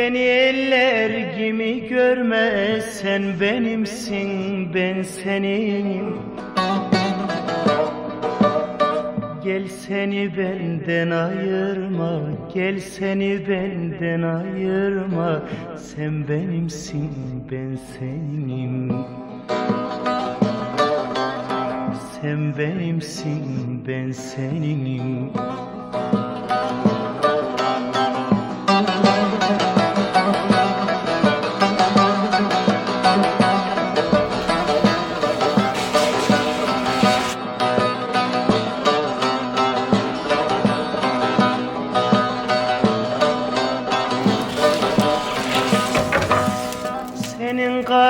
Beni eller gibi görme sen benimsin ben senin. Gel seni benden ayırma Gel seni benden ayırma. Sen benimsin ben senim Sen benimsin ben seninim